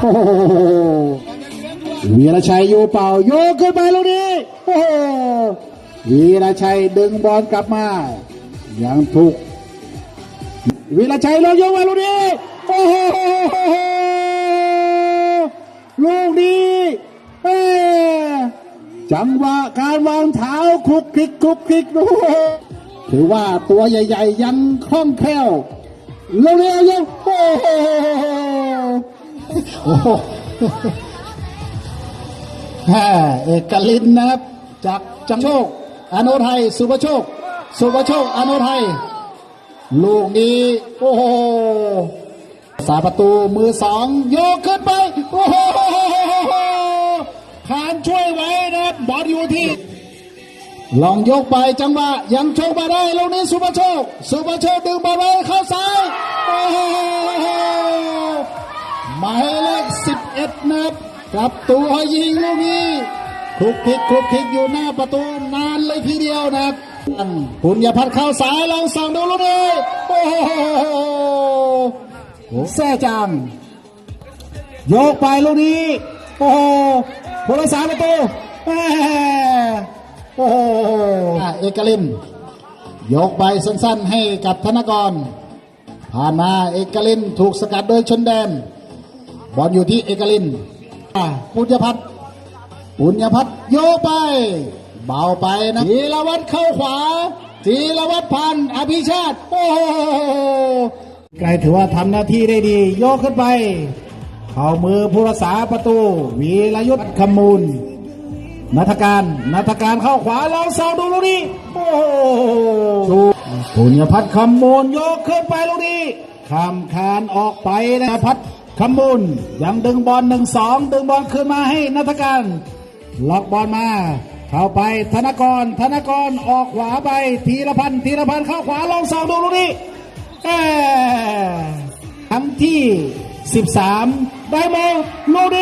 โอ้โหวีรชัยอยู่เป่าโยกขึ้นไปลูกนี้โอ้โหวีรชัยดึงบอลกลับมายังถูกวีรชัยลงโยกมาลูกนี้โอ้โหลูกนี้เอ้จังหวะการวางเท้าคลุกคลิกคลุกคลิกโอ้โห ถือว่าตัวใหญ่ ๆ ยังคล่องแคล่วเร็วๆยังโอ้โหโอ้โหแฮ่เอกลินนะครับ จากจังโชคอโนไทย สุภโชค สุภโชคอโนไทย ลูกนี้ โอ้โหสาประตูมือสองโยกขึ้นไป โอ้โหขานช่วยไว้นะครับบอลอยู่ที่ ลองยกไปจังหวะยังโชคมาได้ลูกนี้สุภโชค สุภโชคดึงบอลไว้เข้าซ้ายโอ้โหหมายเลขสิบเอ็ดนะครับกลับตัวยิงลูกนี้คลุกคลิกคลุกคลิกอยู่หน้าประตูนานเลยทีเดียวนะครับปุญญพัฒน์เข้าสายลองสั่งดูลูกนี้โอ้โหแซ่จังยกไปลูกนี้ โอ้โหผู้รักษาประตูโอ้โห เอกลินยกไปสั้นๆให้กับธนกร ผ่านมาเอกลินถูกสกัดโดยชนแดน บอลอยู่ที่เอกลินอะปุญญพัฒน์ปุญญพัฒน์โยกไป เบาไปนะจีรวัตรเข้าขวาจีรวัตรพันอภิชาติ โอ้โหไกลถือว่าทำหน้าที่ได้ดี โยกขึ้นไป เข้ามือผู้รักษาประตู วีรยุทธ์คำมูล นัทการนัทการเข้าขวาลองสองดูลูกนี้โอ้โหปุญญพัฒน์คำมูลยกขึ้นไปลูกนี้คำคานออกไปนะพัฒน์คำมูลยังดึงบอลหนึ่งสองดึงบอลขึ้นมาให้นัทการล็อกบอลมาเข้าไปธนกรธนกรออกขวาไปธีรพันธ์ธีรพันธ์เข้าขวาลองสองดูลูกนี้แอ่ครั้งที่ 13 ได้โมงลูกน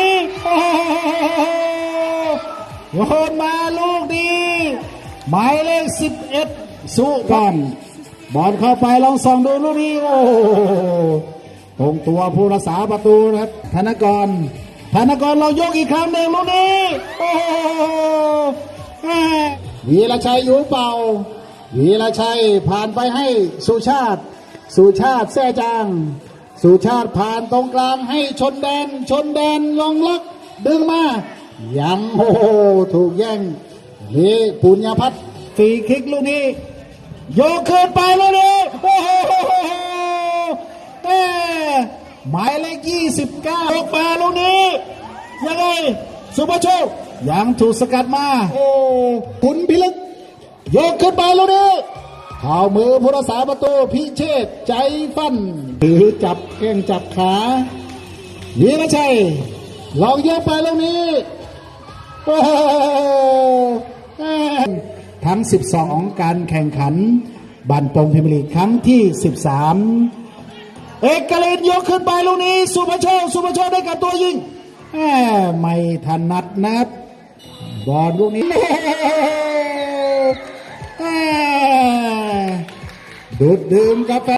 ี้โอ้โห โยนมาลูกนี้หมายเลขสิบเอ็ดสุกรบอลเข้าไปลองส่องดูลูกนี้โอ้ตรงตัวผู้รักษาประตูนะครับ ธนกร ธนกรเรายกอีกครั้งหนึ่งลูกนี้โอ้โหวีรชัยอยู่เป่าวีรชัยผ่านไปให้สุชาติ สุชาติแซ่จาง สุชาติผ่านตรงกลางให้ชนแดน ชนแดนลองลัก ดึงมา ยังโอ้โหถูกแย่งนี่ปุญญาพัฒน์ฟรีคิกลูกนี้โยกขึ้นไปลูกนี้โอ้โหแม่หมายเลขยี่สิบเก้ายกมาลูกนี้ ยังไงสุภโชคยังถูกสกัดมา โอ้ขุนพิลึกโยกขึ้นไปลูกนี้ข่าวมือผู้รักษาประตูพิเชษใจฟันถือจับแข้งจับขาวีรชัยลองยกไปลูกนี้ โอ้โหทั้ง 12การแข่งขันบันปงพิมพ์ลีกครั้งที่ 13 เอกเลนยกขึ้นไปลูกนี้ สุภโชคสุภโชคได้กับตัวยิงแหมไม่ถนัดนะครับบอลลูกนี้ดูดดื่มกาแฟ